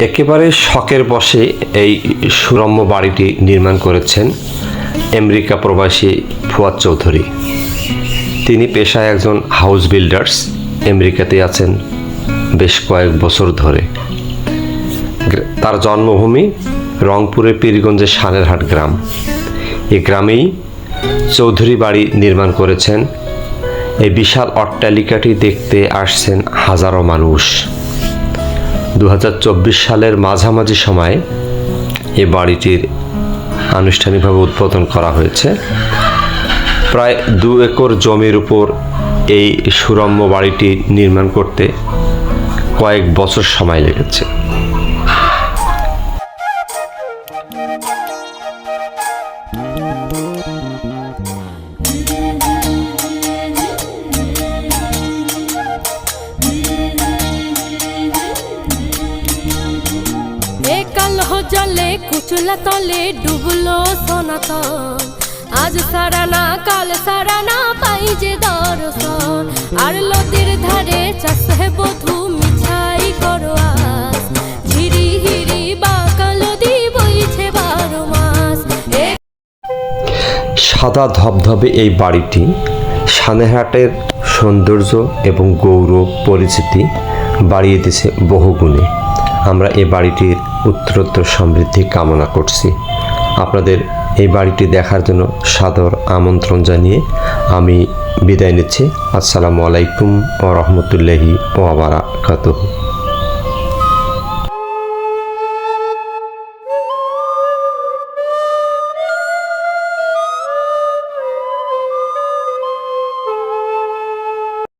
একেবারে শখের বসে এই সুরম্য বাড়িটি নির্মাণ করেছেন আমেরিকা প্রবাসী ফুয়াদ চৌধুরী। তিনি পেশায় একজন হাউস বিল্ডার্স আমেরিকাতে আছেন বেশ কয়েক বছর ধরে। তার জন্মভূমি রংপুরের পীরগঞ্জের সানেরহাট গ্রাম। এই গ্রামেই চৌধুরী বাড়ি নির্মাণ করেছেন। এই বিশাল অট্টালিকাটি দেখতে আসছেন হাজারো মানুষ। দু হাজার চব্বিশ সালের মাঝামাঝি সময়ে এ বাড়িটির আনুষ্ঠানিকভাবে উদ্বোধন করা হয়েছে। প্রায় দু একর জমির উপর এই সুরম্য বাড়িটি নির্মাণ করতে কয়েক বছর সময় লেগেছে। কালো জলে কুচলা তলে ডুবলো সনাতন। আজ সারানা, কাল সারানা পাই যে দর্শন। আর নদীর ধারে চাষে বধু মিছাই করো ঝিরি হিরি বাঁকা নদী বইছে বারো মাস। সাদা ধবধবে এই বাড়িটি, সানেহাটের সৌন্দর্য এবং গৌরব পরিচিতি বাড়িয়ে দিছে বহুগুণে। আমরা এই বাড়িটির উত্তরোত্তর সমৃদ্ধি কামনা করছি। আপনাদের এই বাড়িটি দেখার জন্য সাদর আমন্ত্রণ জানিয়ে আমি বিদায় নিচ্ছি। আসসালামু আলাইকুম ও রহমতুল্লাহি ও আবারাকাতুহু